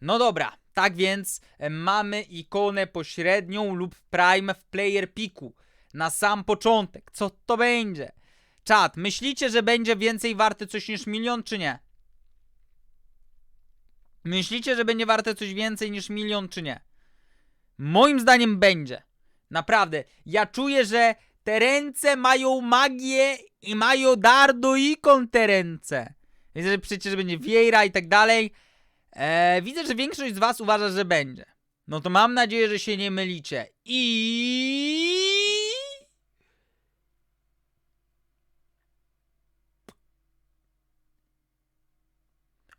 No dobra, tak więc e, mamy ikonę pośrednią lub prime w player piku. Na sam początek. Co to będzie? Czat, myślicie, że będzie więcej warte coś niż milion, czy nie? Myślicie, że będzie warte coś więcej niż milion, czy nie? Moim zdaniem będzie. Naprawdę. Ja czuję, że te ręce mają magię i mają dar do ikon te ręce. Że przecież będzie Vieira i tak dalej. Eee, widzę, że większość z was uważa, że będzie. No to mam nadzieję, że się nie mylicie. I...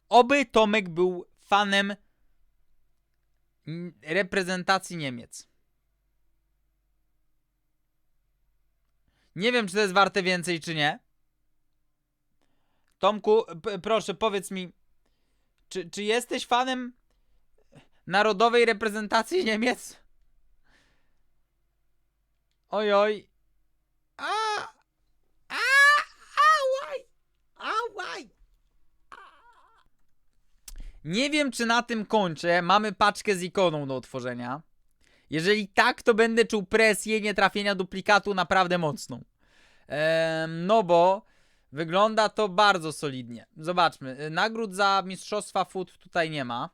Oby Tomek był fanem reprezentacji Niemiec. Nie wiem, czy to jest warte więcej, czy nie. Tomku, proszę, powiedz mi, czy, czy jesteś fanem narodowej reprezentacji Niemiec? Oj, oj. A! A! Ałaj! Ałaj! Nie wiem, czy na tym kończę. Mamy paczkę z ikoną do otworzenia. Jeżeli tak, to będę czuł presję nietrafienia duplikatu naprawdę mocną. Em, no bo wygląda to bardzo solidnie. Zobaczmy. y, Nagród za mistrzostwa food tutaj nie ma.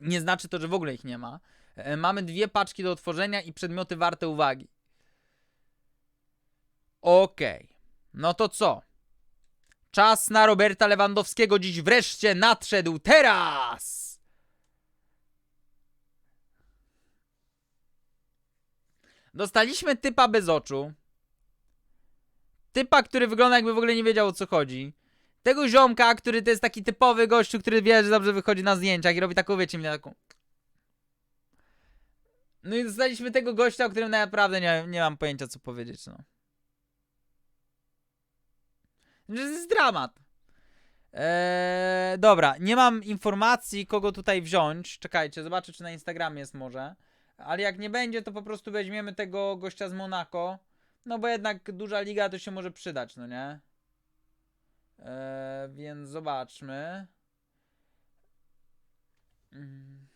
Nie znaczy to, że w ogóle ich nie ma. E, Mamy dwie paczki do otworzenia i przedmioty warte uwagi. Okej. No to co? Czas na Roberta Lewandowskiego dziś wreszcie nadszedł. Teraz! Dostaliśmy typa bez oczu. Typa, który wygląda jakby w ogóle nie wiedział o co chodzi. Tego ziomka, który to jest taki typowy gościu, który wie, że dobrze wychodzi na zdjęciach i robi taką, wiecie, mnie taką... No i dostaliśmy tego gościa, o którym naprawdę nie, nie mam pojęcia co powiedzieć, no. To jest dramat. Eee, dobra, nie mam informacji, kogo tutaj wziąć. Czekajcie, zobaczę, czy na Instagramie jest może. Ale jak nie będzie, to po prostu weźmiemy tego gościa z Monako. No bo jednak duża liga to się może przydać, no nie? Eee, więc zobaczmy. Mm.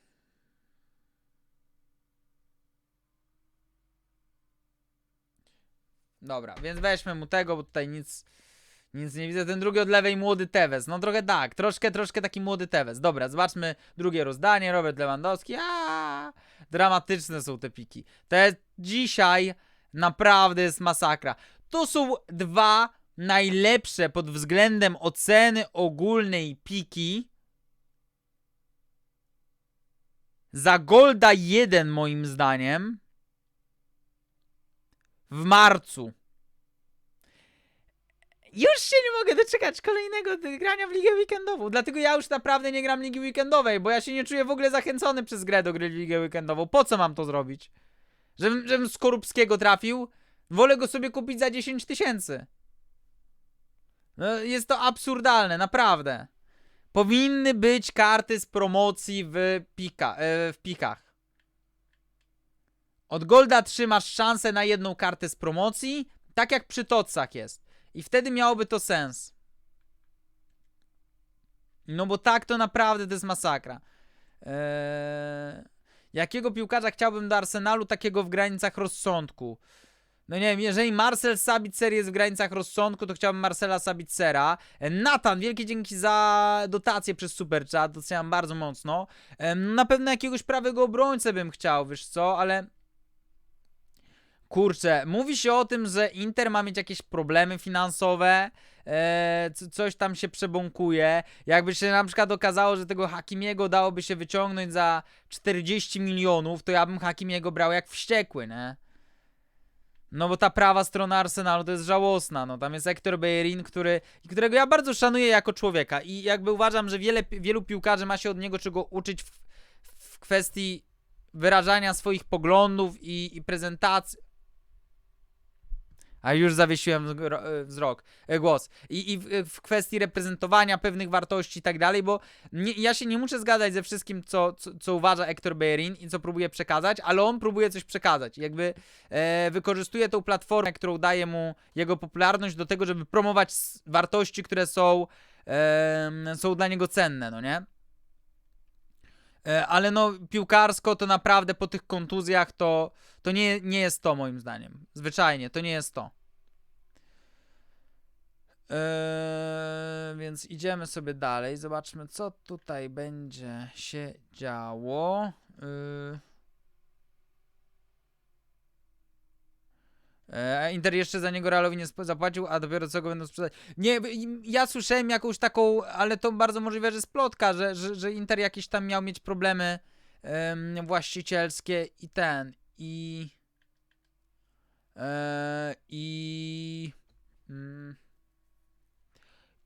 Dobra, więc weźmy mu tego, bo tutaj nic, nic nie widzę. Ten drugi od lewej młody Tevez. No trochę tak, troszkę, troszkę taki młody Tevez. Dobra, zobaczmy drugie rozdanie. Robert Lewandowski. Aaaa! Dramatyczne są te piki. Te dzisiaj naprawdę jest masakra. To są dwa najlepsze pod względem oceny ogólnej piki. Za Golda 1 moim zdaniem. W marcu. Już się nie mogę doczekać kolejnego grania w ligę weekendową. Dlatego ja już naprawdę nie gram ligi weekendowej, bo ja się nie czuję w ogóle zachęcony przez grę do gry w ligę weekendową. Po co mam to zrobić? Żebym, żebym Skorupskiego trafił? Wolę go sobie kupić za 10 tysięcy. No, jest to absurdalne, naprawdę. Powinny być karty z promocji w, pika, e, w pikach. Od Golda 3 masz szansę na jedną kartę z promocji, tak jak przy Totsach jest. I wtedy miałoby to sens. No bo tak to naprawdę to jest masakra. Eee, jakiego piłkarza chciałbym do Arsenalu, takiego w granicach rozsądku? No nie wiem, jeżeli Marcel Sabitzer jest w granicach rozsądku, to chciałbym Marcela Sabitzera. E, Nathan, wielkie dzięki za dotację przez Super Chat, doceniam bardzo mocno. E, Na pewno jakiegoś prawego obrońcę bym chciał, wiesz co, ale... Kurczę, mówi się o tym, że Inter ma mieć jakieś problemy finansowe, e, co- coś tam się przebąkuje. Jakby się na przykład okazało, że tego Hakimiego dałoby się wyciągnąć za 40 milionów, to ja bym Hakimiego brał jak wściekły, nie? No bo ta prawa strona Arsenalu to jest żałosna, no tam jest Hector Bellerin, który, którego ja bardzo szanuję jako człowieka i jakby uważam, że wiele, wielu piłkarzy ma się od niego czego uczyć w, w kwestii wyrażania swoich poglądów i, i prezentacji. A już zawiesiłem e, wzrok, e, głos. I, i w, w kwestii reprezentowania pewnych wartości i tak dalej, bo nie, ja się nie muszę zgadzać ze wszystkim, co, co, co uważa Hector Bellerin i co próbuje przekazać, ale on próbuje coś przekazać. Jakby e, wykorzystuje tą platformę, którą daje mu jego popularność do tego, żeby promować wartości, które są, em, są dla niego cenne, no nie? E, ale no, piłkarsko to naprawdę po tych kontuzjach to, to nie, nie jest to moim zdaniem. Zwyczajnie, to nie jest to. Eee, więc idziemy sobie dalej. Zobaczmy, co tutaj będzie się działo. Eee. E, Inter jeszcze za niego Realowi nie zapłacił, a dopiero co go będą sprzedać. Nie, ja słyszałem jakąś taką, ale to bardzo możliwe, że splotka, że, że, że Inter jakieś tam miał mieć problemy em, właścicielskie i ten, i... E, I... Mm,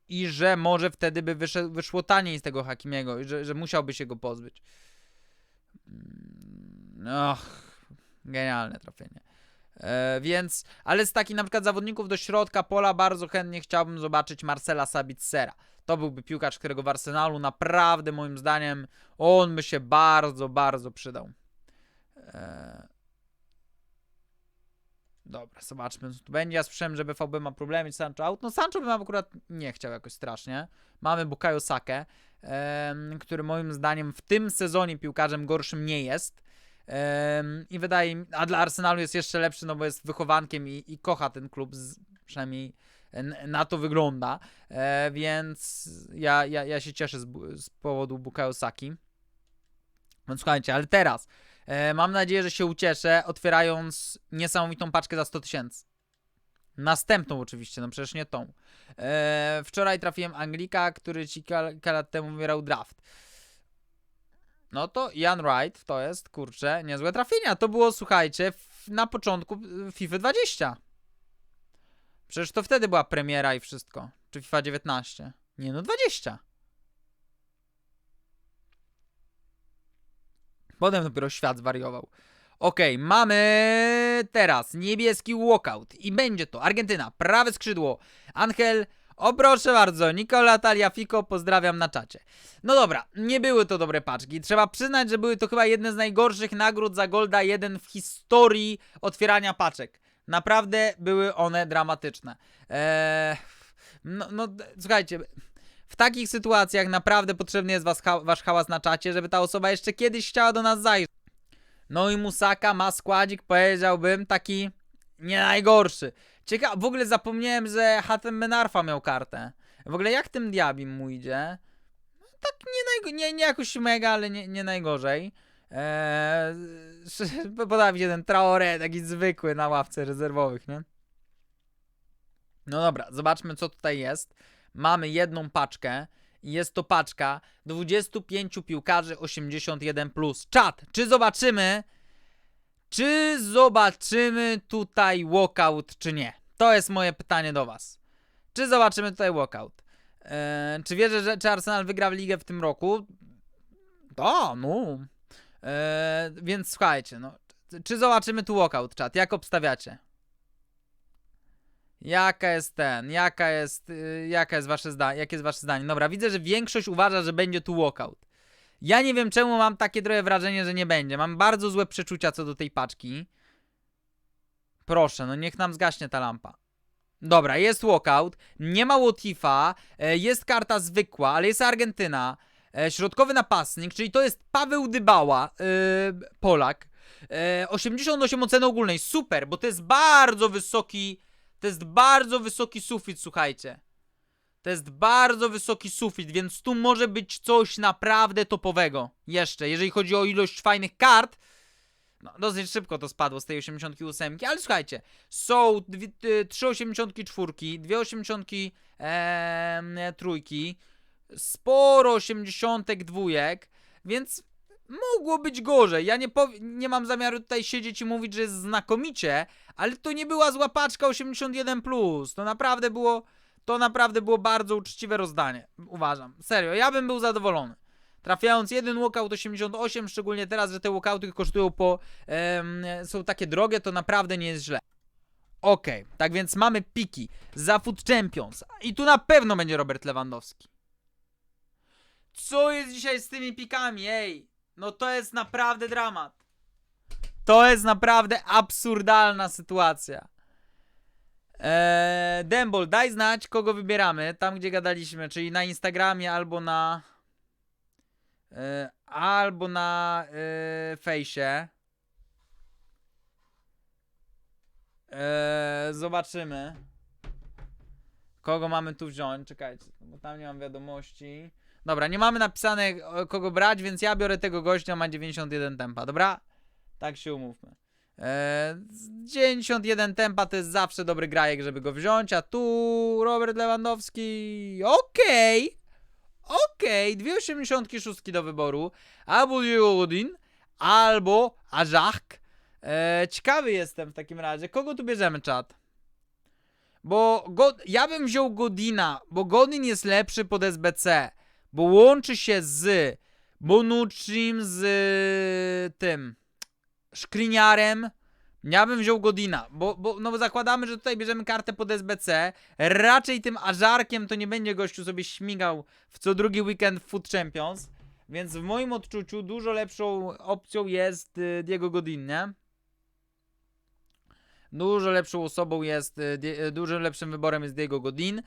I że może wtedy by wyszedł, wyszło taniej z tego Hakimiego, i że, że musiałby się go pozbyć. Mm, Och, genialne trafienie. E, więc, ale z takich na przykład zawodników do środka pola bardzo chętnie chciałbym zobaczyć Marcela Sabicera. To byłby piłkarz, którego w Arsenalu naprawdę moim zdaniem on by się bardzo, bardzo przydał. E, Dobra, zobaczmy co tu będzie. Ja słyszałem, że BVB ma problemy z Sancho out. No Sancho bym akurat nie chciał jakoś strasznie. Mamy Bukayo Sakę, em, który moim zdaniem w tym sezonie piłkarzem gorszym nie jest. I wydaje mi, a dla Arsenalu jest jeszcze lepszy, no bo jest wychowankiem i, i kocha ten klub, z, przynajmniej na to wygląda. E, więc ja, ja, ja się cieszę z, z powodu Bukayo Saki. No słuchajcie, ale teraz e, mam nadzieję, że się ucieszę, otwierając niesamowitą paczkę za 100 tysięcy. Następną oczywiście, no przecież nie tą. E, wczoraj trafiłem Anglika, który ci kilka lat temu wybierał draft. No to Ian Wright to jest, kurczę, niezłe trafienia. To było, słuchajcie, na początku y, FIFA 20. Przecież to wtedy była premiera i wszystko. Czy FIFA 19? Nie, no 20. Potem dopiero świat zwariował. Okej, mamy teraz niebieski walkout i będzie to Argentyna, prawe skrzydło, Angel, o proszę bardzo, Nicola Taliafico, pozdrawiam na czacie. No dobra, nie były to dobre paczki. Trzeba przyznać, że były to chyba jedne z najgorszych nagród za Golda 1 w historii otwierania paczek. Naprawdę były one dramatyczne. Eee, no, no, słuchajcie, w takich sytuacjach naprawdę potrzebny jest was, ha wasz hałas na czacie, żeby ta osoba jeszcze kiedyś chciała do nas zajrzeć. No i Musaka ma składzik, powiedziałbym, taki nie najgorszy. Ciekawe, w ogóle zapomniałem, że Hatem Benarfa miał kartę. W ogóle jak tym diabim mu idzie? tak nie, nie, nie jakoś mega, ale nie, nie najgorzej. Eee, podał mi się ten Traore, taki zwykły na ławce rezerwowych, nie? No dobra, zobaczmy co tutaj jest. Mamy jedną paczkę jest to paczka 25 piłkarzy 81+. Plus. Czat, czy zobaczymy, czy zobaczymy tutaj walkout, czy nie? To jest moje pytanie do was. Czy zobaczymy tutaj walkout? Eee, czy wierzę, że czy Arsenal wygra w ligę w tym roku? Da, no. Eee, więc słuchajcie, no. Czy zobaczymy tu walkout, czat? Jak obstawiacie? Jaka jest ten, jaka jest, y, jaka jest wasze zdanie, jakie jest wasze zdanie? Dobra, widzę, że większość uważa, że będzie tu walkout. Ja nie wiem czemu mam takie trochę wrażenie, że nie będzie. Mam bardzo złe przeczucia co do tej paczki. Proszę, no niech nam zgaśnie ta lampa. Dobra, jest walkout, nie ma Łotifa, e, jest karta zwykła, ale jest Argentyna, e, środkowy napastnik, czyli to jest Paweł Dybała, e, Polak. E, 88 oceny ogólnej, super, bo to jest bardzo wysoki, to jest bardzo wysoki sufit, słuchajcie. To jest bardzo wysoki sufit, więc tu może być coś naprawdę topowego. Jeszcze, jeżeli chodzi o ilość fajnych kart, no, dosyć szybko to spadło z tej 88, ale słuchajcie, są dwie, y, trzy 84, dwie 80 em, trójki, sporo 80 dwójek, więc mogło być gorzej. Ja nie, nie mam zamiaru tutaj siedzieć i mówić, że jest znakomicie, ale to nie była zła paczka 81+. Plus. To naprawdę było, to naprawdę było bardzo uczciwe rozdanie, uważam. Serio, ja bym był zadowolony. Trafiając jeden walkout 88, szczególnie teraz, że te walkouty kosztują po. em, są takie drogie, to naprawdę nie jest źle. Okej, tak więc mamy piki za Food Champions. I tu na pewno będzie Robert Lewandowski. Co jest dzisiaj z tymi pikami, ej? No to jest naprawdę dramat. To jest naprawdę absurdalna sytuacja. Eee, Dembol, daj znać, kogo wybieramy. Tam, gdzie gadaliśmy, czyli na Instagramie albo na. E, albo na yy, fejsie. Eee, zobaczymy. Kogo mamy tu wziąć? Czekajcie, bo tam nie mam wiadomości. Dobra, nie mamy napisane e, kogo brać, więc ja biorę tego gościa, ma 91 tempa, dobra? Tak się umówmy. Eee, 91 tempa to jest zawsze dobry grajek, żeby go wziąć, a tu Robert Lewandowski. Okej. Okej, dwie 86 do wyboru. Albo Jodin, albo Ażak. Eee, ciekawy jestem w takim razie. Kogo tu bierzemy, czat? Bo ja bym wziął Godina, bo Godin jest lepszy pod SBC, bo łączy się z Bonucci'm, z tym Szkliniarem. Ja bym wziął Godina, bo, bo, no bo zakładamy, że tutaj bierzemy kartę pod SBC. Raczej tym Ażarkiem to nie będzie gościu sobie śmigał w co drugi weekend w Food Champions. Więc w moim odczuciu dużo lepszą opcją jest y, Diego Godin, nie? Dużo lepszą osobą jest, y, y, dużo lepszym wyborem jest Diego Godin.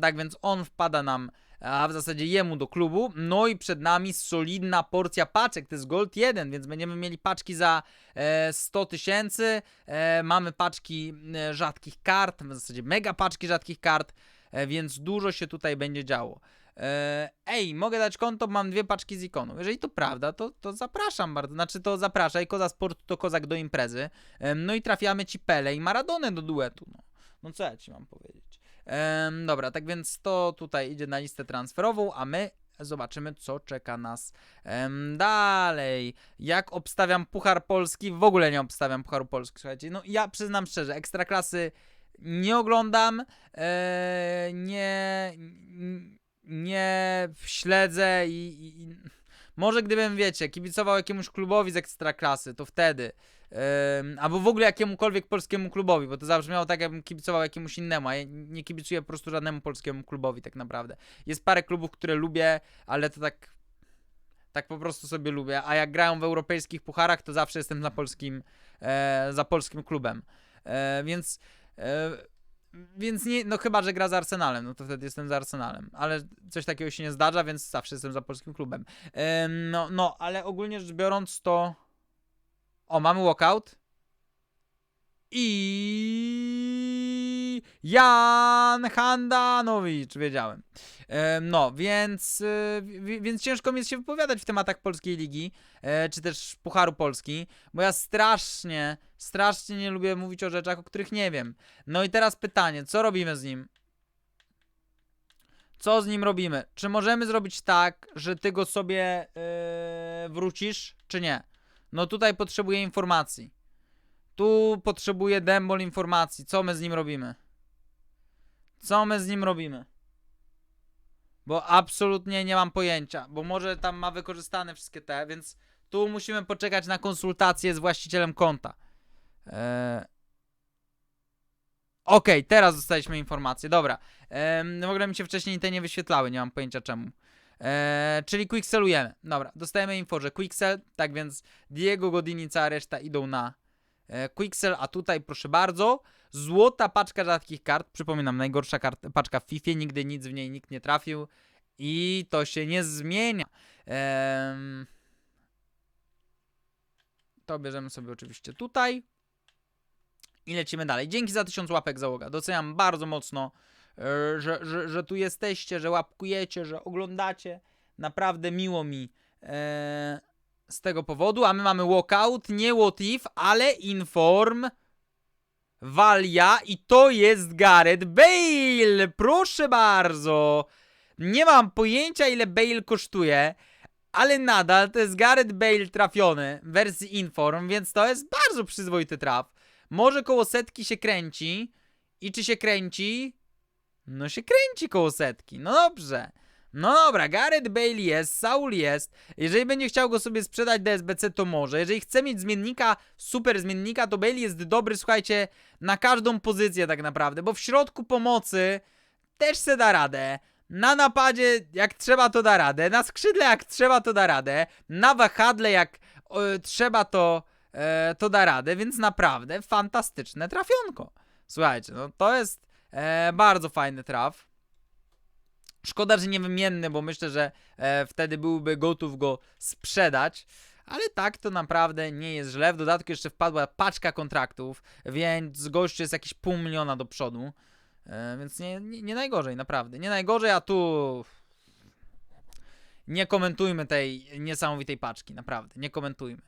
Tak więc on wpada nam, a w zasadzie jemu do klubu. No i przed nami solidna porcja paczek. To jest Gold 1, więc będziemy mieli paczki za e, 100 tysięcy. E, mamy paczki e, rzadkich kart, w zasadzie mega paczki rzadkich kart, e, więc dużo się tutaj będzie działo. E, ej, mogę dać konto, mam dwie paczki z ikonu. Jeżeli to prawda, to, to zapraszam bardzo. Znaczy to zapraszaj, koza sport to kozak do imprezy. No i trafiamy ci Pele i Maradonę do duetu. No, no co ja ci mam powiedzieć. Em, dobra, tak więc to tutaj idzie na listę transferową, a my zobaczymy, co czeka nas dalej. Jak obstawiam Puchar Polski? W ogóle nie obstawiam Pucharu Polski, słuchajcie. No ja przyznam szczerze, Ekstraklasy nie oglądam, e, nie, nie śledzę i, i, i może gdybym, wiecie, kibicował jakiemuś klubowi z Ekstraklasy, to wtedy. Albo w ogóle jakiemukolwiek polskiemu klubowi, bo to zabrzmiało tak, jakbym kibicował jakiemuś innemu, a ja nie kibicuję po prostu żadnemu polskiemu klubowi tak naprawdę. Jest parę klubów, które lubię, ale to tak tak po prostu sobie lubię, a jak grają w europejskich pucharach, to zawsze jestem za polskim e, za polskim klubem. E, więc e, więc nie, no chyba, że gra z Arsenalem, no to wtedy jestem za Arsenalem, ale coś takiego się nie zdarza, więc zawsze jestem za polskim klubem. Em, no, no, ale ogólnie rzecz biorąc to o, mamy walkout. I Jan Handanowicz, wiedziałem. Em, no, więc, y, wi- więc ciężko mi jest się wypowiadać w tematach polskiej ligi, e, czy też Pucharu Polski, bo ja strasznie, strasznie nie lubię mówić o rzeczach, o których nie wiem. No i teraz pytanie, co robimy z nim? Co z nim robimy? Czy możemy zrobić tak, że ty go sobie e, wrócisz, czy nie? No tutaj potrzebuję informacji. Tu potrzebuję dembol informacji. Co my z nim robimy? Co my z nim robimy? Bo absolutnie nie mam pojęcia, bo może tam ma wykorzystane wszystkie te, więc tu musimy poczekać na konsultację z właścicielem konta. Eee... Okej, teraz dostaliśmy informację. Dobra. Ehm, w ogóle mi się wcześniej te nie wyświetlały, nie mam pojęcia czemu. Eee, czyli quickselujemy. Dobra, dostajemy info, że quicksell, tak więc Diego Godin i cała reszta idą na e, a tutaj proszę bardzo, złota paczka rzadkich kart, przypominam, najgorsza kart, paczka w FIFA, nigdy nic w niej nikt nie trafił i to się nie zmienia. Ehm, to bierzemy sobie oczywiście tutaj i lecimy dalej. Dzięki za tysiąc łapek załoga, doceniam bardzo mocno że, że, że tu jesteście, że łapkujecie, że oglądacie. Naprawdę miło mi e, z tego powodu. A my mamy walkout, nie what if, ale inform Walia i to jest Gareth Bale. Proszę bardzo. Nie mam pojęcia ile Bale kosztuje, ale nadal to jest Gareth Bale trafiony w wersji inform, więc to jest bardzo przyzwoity traf. Może koło setki się kręci. I czy się kręci? No się kręci koło setki. No dobrze. No dobra, Gareth Bale jest, Saul jest. Jeżeli będzie chciał go sobie sprzedać do SBC, to może. Jeżeli chce mieć zmiennika, super zmiennika, to Bale jest dobry, słuchajcie, na każdą pozycję tak naprawdę, bo w środku pomocy też se da radę. Na napadzie jak trzeba to da radę, na skrzydle jak trzeba to da radę, na wahadle jak e, trzeba to, e, to da radę, więc naprawdę fantastyczne trafionko. Słuchajcie, no to jest e, bardzo fajny traf. Szkoda, że niewymienny, bo myślę, że e, wtedy byłby gotów go sprzedać. Ale tak to naprawdę nie jest źle. W dodatku jeszcze wpadła paczka kontraktów, więc gościu jest jakieś pół miliona do przodu. E, więc nie, nie, nie najgorzej, naprawdę. Nie najgorzej, a tu. Nie komentujmy tej niesamowitej paczki, naprawdę. Nie komentujmy.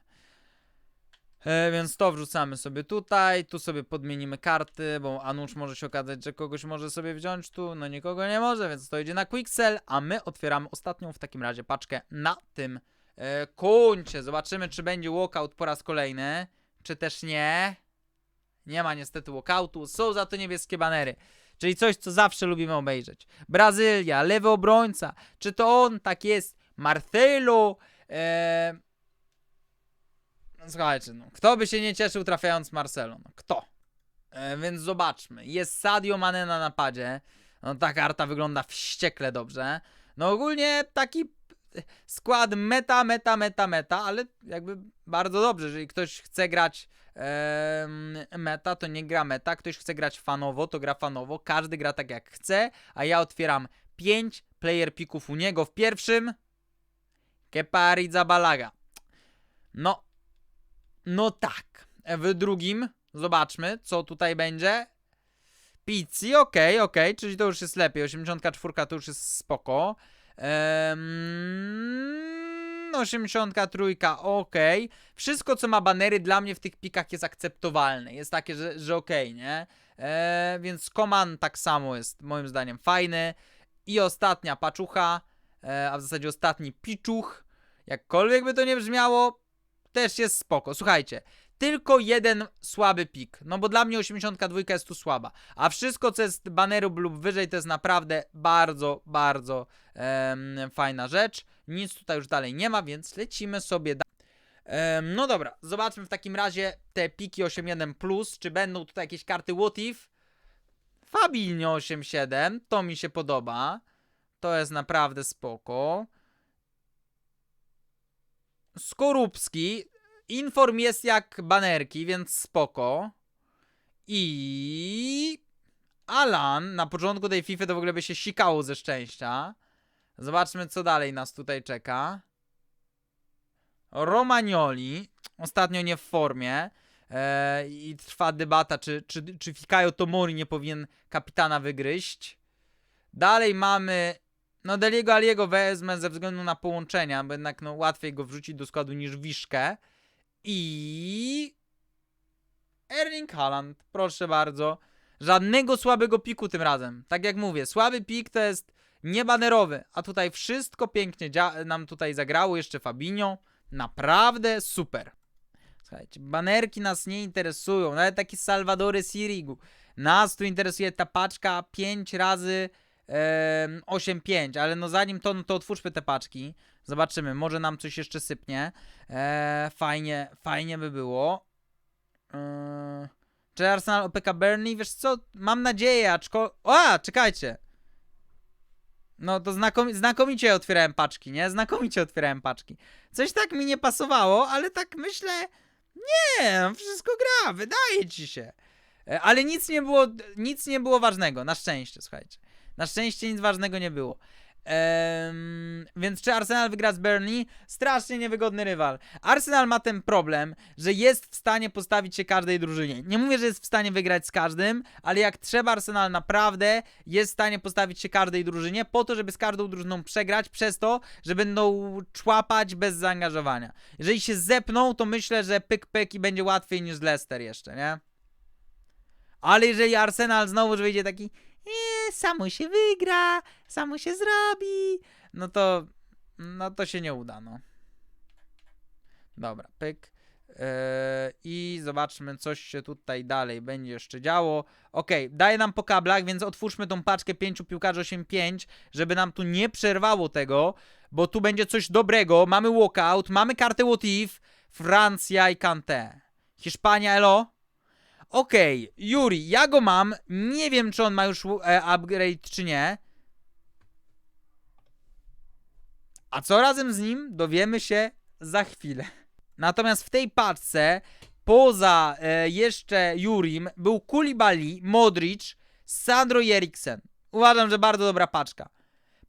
E, więc to wrzucamy sobie tutaj, tu sobie podmienimy karty, bo Anusz może się okazać, że kogoś może sobie wziąć tu, no nikogo nie może, więc to idzie na Quicksell, a my otwieramy ostatnią w takim razie paczkę na tym e, koncie. Zobaczymy, czy będzie walkout po raz kolejny, czy też nie. Nie ma niestety walkoutu, są za to niebieskie banery. Czyli coś, co zawsze lubimy obejrzeć. Brazylia, lewy obrońca. Czy to on? Tak jest. Marcelo. E, Słuchajcie, no, kto by się nie cieszył trafiając Marcelo? No, kto? E, więc zobaczmy. Jest Sadio Mane na napadzie. No, ta karta wygląda wściekle dobrze. No ogólnie taki skład meta, meta, meta, meta, ale jakby bardzo dobrze. Jeżeli ktoś chce grać em, meta, to nie gra meta. Ktoś chce grać fanowo, to gra fanowo. Każdy gra tak jak chce, a ja otwieram 5 player picków u niego w pierwszym. Kepa Balaga. No, no tak. W drugim zobaczmy, co tutaj będzie. Pizzi, okej, okej, czyli to już jest lepiej. 84 to już jest spoko. Ehm, 83, okej. Wszystko, co ma banery, dla mnie w tych pikach jest akceptowalne. Jest takie, że, że okej, nie? Eee, więc Koman tak samo jest moim zdaniem fajny. I ostatnia paczucha, e, a w zasadzie ostatni piczuch, jakkolwiek by to nie brzmiało, też jest spoko. Słuchajcie, tylko jeden słaby pik. No bo dla mnie 82 jest tu słaba. A wszystko, co jest baneru lub wyżej, to jest naprawdę bardzo, bardzo fajna rzecz. Nic tutaj już dalej nie ma, więc lecimy sobie dalej. No dobra, zobaczmy w takim razie te piki 8.1+, czy będą tutaj jakieś karty what if? Fabinho 8.7, to mi się podoba. To jest naprawdę spoko. Skorupski. Inform jest jak banerki, więc spoko. I Alan na początku tej FIFA to w ogóle by się sikało ze szczęścia. Zobaczmy, co dalej nas tutaj czeka. Romagnoli. Ostatnio nie w formie. Eee, I trwa debata, czy, czy, czy Fikayo Tomori nie powinien kapitana wygryźć. Dalej mamy no Deliego Aliego wezmę ze względu na połączenia, bo jednak no, łatwiej go wrzucić do składu niż Wiszkę. I... Erling Haaland, proszę bardzo. Żadnego słabego piku tym razem. Tak jak mówię, słaby pik to jest niebanerowy, a tutaj wszystko pięknie nam tutaj zagrało, jeszcze Fabinho. Naprawdę super. Słuchajcie, banerki nas nie interesują, nawet taki Salvador Sirigu. Nas tu interesuje ta paczka 5 razy 8-5, ale no zanim to, no to otwórzmy te paczki. Zobaczymy, może nam coś jeszcze sypnie. E, fajnie, fajnie by było. E, czy Arsenal OPK Burnley? Wiesz co, mam nadzieję, aczko... A, czekajcie. No to znakomi znakomicie otwierałem paczki, nie? Znakomicie otwierałem paczki. Coś tak mi nie pasowało, ale tak myślę... Nie, no wszystko gra, wydaje ci się. E, Ale nic nie było, nic nie było ważnego, na szczęście, słuchajcie. Na szczęście nic ważnego nie było. Ehm, więc czy Arsenal wygra z Burnley? Strasznie niewygodny rywal. Arsenal ma ten problem, że jest w stanie postawić się każdej drużynie. Nie mówię, że jest w stanie wygrać z każdym, ale jak trzeba, Arsenal naprawdę jest w stanie postawić się każdej drużynie po to, żeby z każdą drużyną przegrać, przez to, że będą człapać bez zaangażowania. Jeżeli się zepną, to myślę, że pyk pyk i będzie łatwiej niż Leicester jeszcze, nie? Ale jeżeli Arsenal znowu wyjdzie taki nie, samo się wygra, samo się zrobi, no to, no to się nie uda, no. Dobra, pyk. Yy, I zobaczmy, coś się tutaj dalej będzie jeszcze działo. Okej, daje nam po kablach, więc otwórzmy tą paczkę pięciu piłkarzy 8-5, żeby nam tu nie przerwało tego, bo tu będzie coś dobrego. Mamy walkout, mamy kartę what if, Francja i Kanté. Hiszpania, elo? Okej, Yuri, ja go mam. Nie wiem, czy on ma już e, upgrade, czy nie. A co razem z nim dowiemy się za chwilę. Natomiast w tej paczce, poza e, jeszcze Jurim, był Kulibali, Modric, Sandro Eriksen. Uważam, że bardzo dobra paczka.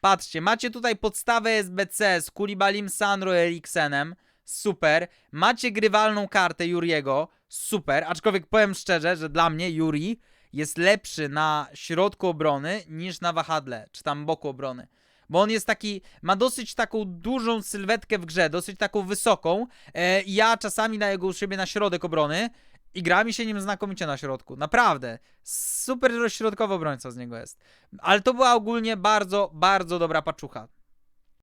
Patrzcie, macie tutaj podstawę SBC z Kulibalim Sandro Eriksenem. Super. Macie grywalną kartę Juriego. Super. Aczkolwiek powiem szczerze, że dla mnie Juri jest lepszy na środku obrony niż na wahadle, czy tam boku obrony. Bo on jest taki, ma dosyć taką dużą sylwetkę w grze, dosyć taką wysoką. E, ja czasami daję go u siebie na środek obrony i gra mi się nim znakomicie na środku. Naprawdę. Super środkowy obrońca z niego jest. Ale to była ogólnie bardzo, bardzo dobra paczucha.